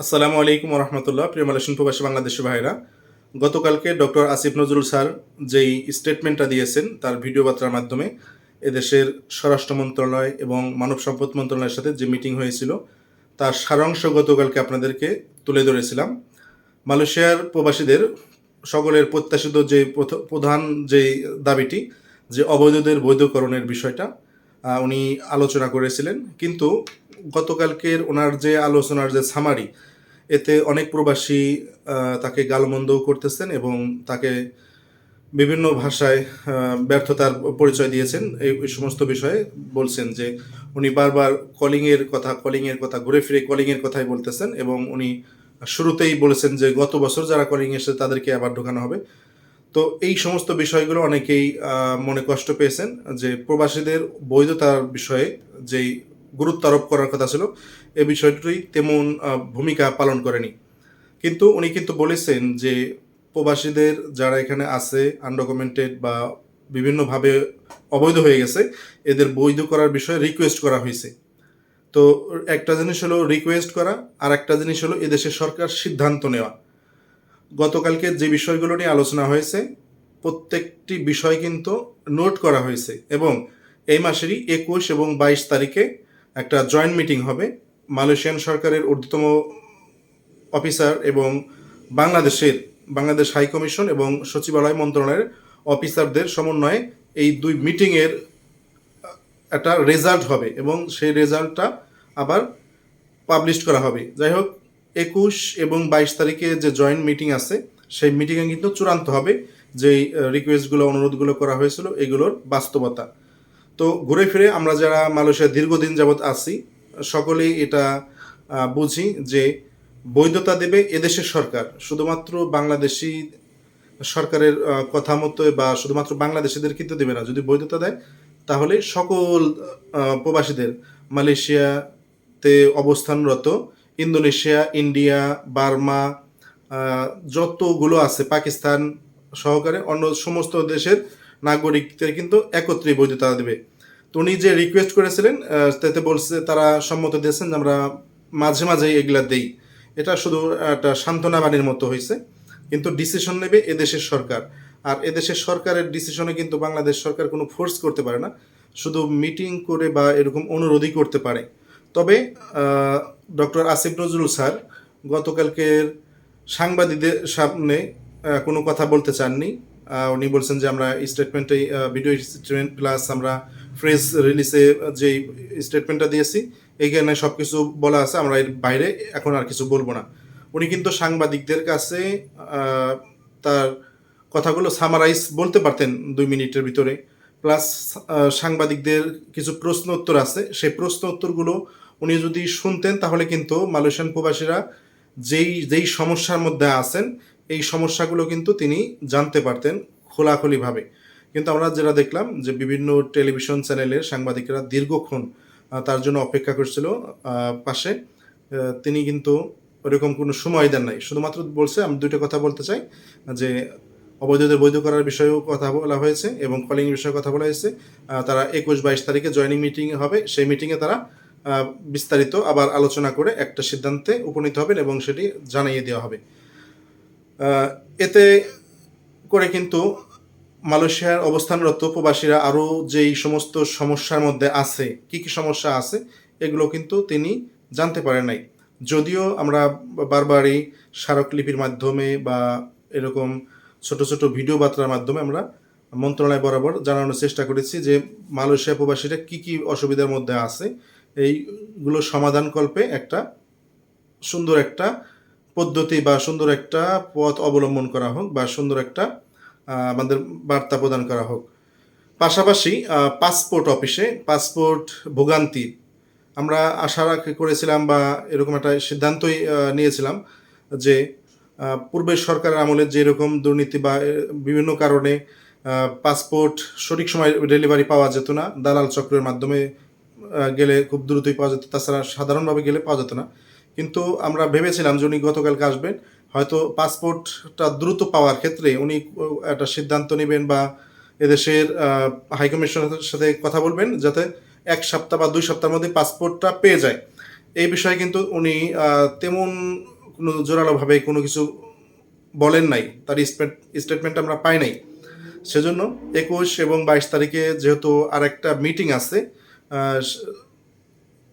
আসসালামু আলাইকুম রহমতুল্লাহ প্রিয় মালয়েশিয়ান প্রবাসী বাংলাদেশি ভাইরা। গতকালকে ডক্টর আসিফ নজরুল স্যার যেই স্টেটমেন্টটা দিয়েছেন, তার ভিডিও বার্তার মাধ্যমে এদেশের স্বরাষ্ট্র মন্ত্রণালয় এবং মানব সম্পদ মন্ত্রণালয়ের সাথে যে মিটিং হয়েছিল, তার সারাংশ গতকালকে আপনাদেরকে তুলে ধরেছিলাম। মালয়েশিয়ার প্রবাসীদের সকলের প্রত্যাশিত যে প্রধান যে দাবিটি, যে অবৈধদের বৈধকরণের বিষয়টা উনি আলোচনা করেছিলেন। কিন্তু গতকালকের ওনার যে আলোচনার যে সামারি এতে অনেক প্রবাসী তাকে গালমন্দও করতেছেন এবং তাকে বিভিন্ন ভাষায় ব্যর্থতার পরিচয় দিয়েছেন। এই সমস্ত বিষয়ে বলছেন যে উনি বারবার কলিংয়ের কথা কলিংয়ের কথা, ঘুরে ফিরে কলিংয়ের কথাই বলতেছেন এবং উনি শুরুতেই বলেছেন যে গত বছর যারা কলিং এসে তাদেরকে আবার ঢোকানো হবে। তো এই সমস্ত বিষয়গুলো অনেকেই মনে কষ্ট পেয়েছেন যে প্রবাসীদের বৈধতার বিষয়ে যেই গুরুত্ব আরোপ করার কথা ছিল। এ বিষয়টি তেমন ভূমিকা পালন করেনি। কিন্তু উনি কিন্তু বলেছেন যে প্রবাসীদের যারা এখানে আছে আনডকুমেন্টেড বা বিভিন্নভাবে অবৈধ হয়ে গেছে, এদের বৈধ করার বিষয়ে রিকোয়েস্ট করা হয়েছে। তো একটা জিনিস হলো রিকোয়েস্ট করা আর একটা জিনিস হলো এদেশের সরকার সিদ্ধান্ত নেওয়া। গতকালকে যে বিষয়গুলো নিয়ে আলোচনা হয়েছে, প্রত্যেকটি বিষয় কিন্তু নোট করা হয়েছে এবং এই মাসেরই একুশ এবং বাইশ তারিখে একটা জয়েন্ট মিটিং হবে। মালয়েশিয়ান সরকারের ঊর্ধ্বতম অফিসার এবং বাংলাদেশের, বাংলাদেশ হাই কমিশন এবং সচিবালয় মন্ত্রণালয়ের অফিসারদের সমন্বয়ে এই দুই মিটিংয়ের একটা রেজাল্ট হবে এবং সেই রেজাল্টটা আবার পাবলিশ করা হবে। যাই হোক, একুশ এবং বাইশ তারিখে যে জয়েন্ট মিটিং আছে, সেই মিটিংয়ে কিন্তু চূড়ান্ত হবে। যেই রিকোয়েস্টগুলো অনুরোধগুলো করা হয়েছিল, এগুলোর বাস্তবতা। তো ঘুরে ফিরে আমরা যারা মালয়েশিয়া দীর্ঘদিন যাবৎ আছি, সকলেই এটা বুঝি যে বৈধতা দেবে এদেশের সরকার। শুধুমাত্র বাংলাদেশি সরকারের কথা মতো বা শুধুমাত্র বাংলাদেশিদের কিন্তু দেবে না, যদি বৈধতা দেয়, তাহলে সকল প্রবাসীদের, মালয়েশিয়াতে অবস্থানরত ইন্দোনেশিয়া, ইন্ডিয়া, বার্মা যতগুলো আছে, পাকিস্তান সহকারে, অন্য সমস্ত দেশের নাগরিকদের কিন্তু একত্রে বৈধতা দেবে। তো উনি যে রিকোয়েস্ট করেছিলেন তাতে বলছে, তারা সম্মত দিয়েছেন যে আমরা মাঝে মাঝে এগুলা দেই। এটা শুধু একটা সান্ত্বনা বাণীর মতো হয়েছে কিন্তু ডিসিশন নেবে এদেশের সরকার। আর এদেশের সরকারের ডিসিশনে কিন্তু বাংলাদেশ সরকার কোনো ফোর্স করতে পারে না। শুধু মিটিং করে বা এরকম অনুরোধই করতে পারে। তবে ডক্টর আসিফ নজরুল স্যার গতকালকের সাংবাদিকদের সামনে কোনো কথা বলতে চাননি। উনি বলছেন যে আমরা স্টেটমেন্টে ভিডিও স্টেটমেন্ট প্লাস আমরা ফ্রেজ রিলিজে যে স্টেটমেন্টটা দিয়েছি এইখানে সব কিছু বলা আছে, আমরা এর বাইরে এখন আর কিছু বলব না। উনি কিন্তু সাংবাদিকদের কাছে তার কথাগুলো সামারাইজ বলতে পারতেন দুই মিনিটের ভিতরে। প্লাস সাংবাদিকদের কিছু প্রশ্ন উত্তর আছে, সেই প্রশ্ন উত্তরগুলো উনি যদি শুনতেন তাহলে কিন্তু মালয়েশিয়ান প্রবাসীরা যেই যেই সমস্যার মধ্যে আছেন এই সমস্যাগুলো কিন্তু তিনি জানতে পারতেন খোলাখুলিভাবে। কিন্তু আমরা যেটা দেখলাম যে বিভিন্ন টেলিভিশন চ্যানেলের সাংবাদিকরা দীর্ঘক্ষণ তার জন্য অপেক্ষা করছিল পাশে তিনি কিন্তু ওরকম কোনো সময় দেন নাই। শুধুমাত্র বলছে, আমি দুইটা কথা বলতে চাই, যে অবৈধদের বৈধ করার বিষয়েও কথা বলা হয়েছে এবং কলিং বিষয়ে কথা বলা হয়েছে। তারা একুশ বাইশ তারিখে জয়েনিং মিটিং হবে, সেই মিটিংয়ে তারা বিস্তারিত আবার আলোচনা করে একটা সিদ্ধান্তে উপনীত হবেন এবং সেটি জানিয়ে দেওয়া হবে। এতে করে কিন্তু মালয়েশিয়ার অবস্থানরত প্রবাসীরা আরও যেই সমস্ত সমস্যার মধ্যে আছে, কি কি সমস্যা আছে, এগুলো কিন্তু তিনি জানতে পারেন নাই। যদিও আমরা বারবারই স্মারকলিপির মাধ্যমে বা এরকম ছোট ছোট ভিডিও বার্তার মাধ্যমে আমরা মন্ত্রণালয় বরাবর জানানোর চেষ্টা করেছি যে মালয়েশিয়া প্রবাসীরা কি কি অসুবিধার মধ্যে আছে, এইগুলো সমাধান কল্পে একটা সুন্দর একটা পদ্ধতি বা সুন্দর একটা পথ অবলম্বন করা হোক বা সুন্দর একটা আমাদের বার্তা প্রদান করা হোক। পাশাপাশি পাসপোর্ট অফিসে পাসপোর্ট ভোগান্তি, আমরা আশা করেছিলাম বা এরকম একটা সিদ্ধান্তই নিয়েছিলাম যে পূর্বের সরকারের আমলে যে এরকম দুর্নীতি বা বিভিন্ন কারণে পাসপোর্ট সঠিক সময় ডেলিভারি পাওয়া যেত না, দালাল চক্রের মাধ্যমে গেলে খুব দ্রুতই পাওয়া যেত, তাছাড়া সাধারণভাবে গেলে পাওয়া যেত না। কিন্তু আমরা ভেবেছিলাম যে উনি গতকালকে আসবেন। হয়তো পাসপোর্টটা দ্রুত পাওয়ার ক্ষেত্রে উনি একটা সিদ্ধান্ত নেবেন বা এদেশের হাইকমিশনের সাথে কথা বলবেন যাতে এক সপ্তাহ বা দুই সপ্তাহের মধ্যে পাসপোর্টটা পেয়ে যায়। এই বিষয়ে কিন্তু উনি তেমন কোনো জোরালোভাবে কোনো কিছু বলেন নাই। তার স্টেটমেন্ট আমরা পাই নাই। সেজন্য একুশ এবং বাইশ তারিখে যেহেতু আরেকটা মিটিং আছে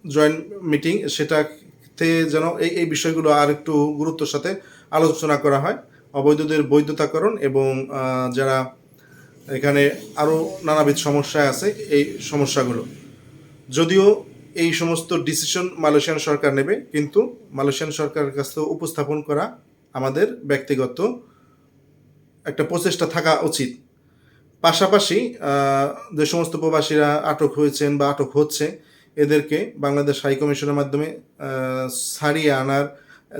জয়েন্ট মিটিং সেটাতে যেন এই এই বিষয়গুলো আর একটু গুরুত্বের সাথে আলোচনা করা হয়। অবৈধদের বৈধতাকরণ এবং যারা এখানে আরও নানাবিধ সমস্যা আছে, এই সমস্যাগুলো। যদিও এই সমস্ত ডিসিশন মালয়েশিয়ান সরকার নেবে, কিন্তু মালয়েশিয়ান সরকারের কাছ থেকে উপস্থাপন করা আমাদের ব্যক্তিগত একটা প্রচেষ্টা থাকা উচিত। পাশাপাশি যে সমস্ত প্রবাসীরা আটক হয়েছেন বা আটক হচ্ছে এদেরকে বাংলাদেশ হাই কমিশনের মাধ্যমে সারিয়ে আনার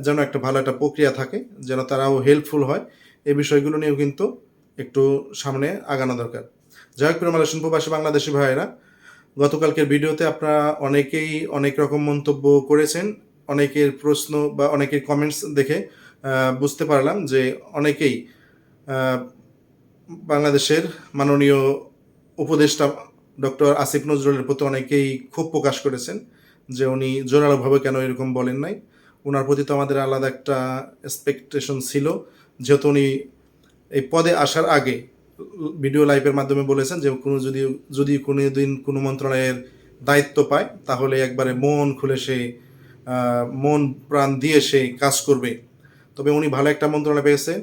যেন একটা ভালো একটা প্রক্রিয়া থাকে, যেন তারাও হেল্পফুল হয়। এই বিষয়গুলো নিয়েও কিন্তু একটু সামনে আগানো দরকার। যাই হোক, প্রিয় মালয়েশিয়ান প্রবাসী বাংলাদেশি ভাইয়েরা, গতকালকের ভিডিওতে আপনারা অনেকেই অনেক রকম মন্তব্য করেছেন, অনেকের প্রশ্ন বা অনেকের কমেন্টস দেখে বুঝতে পারলাম যে অনেকেই বাংলাদেশের মাননীয় উপদেষ্টা ডক্টর আসিফ নজরুলের প্রতি অনেকেই ক্ষোভ প্রকাশ করেছেন যে উনি জোরালোভাবে কেন এরকম বলেন নাই। ওনার প্রতি তো আমাদের আলাদা একটা এক্সপেকটেশন ছিল। যেহেতু উনি এই পদে আসার আগে ভিডিও লাইভের মাধ্যমে বলেছেন যে কোনো যদি যদি কোনো দিন কোনো মন্ত্রণালয়ের দায়িত্ব পায়, তাহলে একবারে মন খুলে সে মন প্রাণ দিয়ে সে কাজ করবে। তবে উনি ভালো একটা মন্ত্রণালয় পেয়েছে।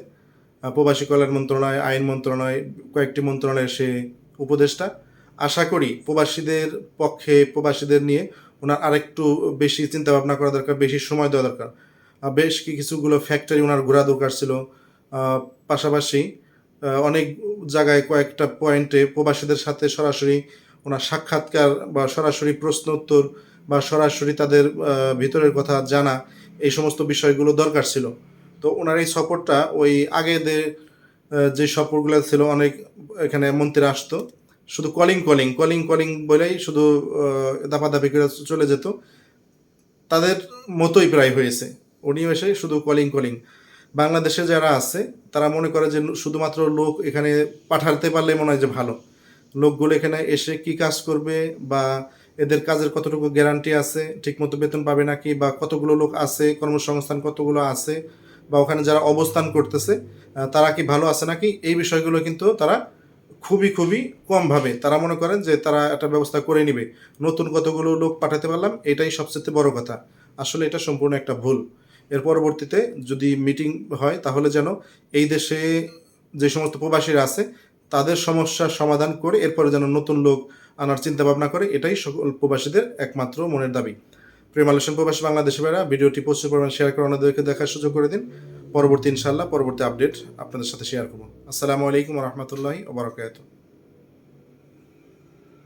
প্রবাসী কল্যাণ মন্ত্রণালয়, আইন মন্ত্রণালয়, কয়েকটি মন্ত্রণালয়ে সে উপদেষ্টা। আশা করি প্রবাসীদের পক্ষে, প্রবাসীদের নিয়ে ওনার আরেকটু বেশি চিন্তা ভাবনা করা দরকার, বেশি সময় দেওয়া দরকার। বেশ কিছুগুলো ফ্যাক্টরি ওনার ঘোরা দরকার ছিল। পাশাপাশি অনেক জায়গায় কয়েকটা পয়েন্টে প্রবাসীদের সাথে সরাসরি ওনার সাক্ষাৎকার বা সরাসরি প্রশ্ন উত্তর বা সরাসরি তাদের ভিতরের কথা জানা, এই সমস্ত বিষয়গুলো দরকার ছিল। তো ওনার এই সফরটা ওই আগেদের যে সফরগুলো ছিল, অনেক এখানে মন্ত্রীরা আসতো। শুধু কলিং কলিং কলিং কলিং বলেই শুধু দাপাদাপি করে চলে যেত। তাদের মতোই প্রায় হয়েছে। উনি এসে শুধু কলিং কলিং বাংলাদেশে যারা আছে, তারা মনে করে যে শুধুমাত্র লোক এখানে পাঠাতে পারলে মনে হয় যে ভালো। লোকগুলো এখানে এসে কি কাজ করবে বা এদের কাজের কতটুকু গ্যারান্টি আছে, ঠিকমতো বেতন পাবে নাকি, বা কতগুলো লোক আছে, কর্মসংস্থান কতগুলো আছে, বা ওখানে যারা অবস্থান করতেছে তারা কি ভালো আছে নাকি, এই বিষয়গুলো কিন্তু তারা খুবই খুবই কম ভাবে। তারা মনে করেন যে তারা একটা ব্যবস্থা করে নিবে। নতুন কতগুলো লোক পাঠাতে পারলাম, এটাই সবচেয়ে বড় কথা। আসলে এটা সম্পূর্ণ একটা ভুল। এর পরবর্তীতে যদি মিটিং হয়, তাহলে যেন এই দেশে যে সমস্ত প্রবাসীরা আছে, তাদের সমস্যার সমাধান করে, এরপরে যেন নতুন লোক আনার চিন্তা ভাবনা করে, এটাই সকল প্রবাসীদের একমাত্র মনের দাবি। প্রিয় মালয়েশিয়ান প্রবাসী বাংলাদেশি ভাইরা, ভিডিওটি প্রচুর পরিমাণ শেয়ার করে অন্যদেরকে দেখার সুযোগ করে দিন। পরবর্তী ইনশাল্লাহ পরবর্তী আপডেট আপনাদের সাথে শেয়ার করব। আসসালামু আলাইকুম রহমতুল্লাহি ওবরাকাতুহ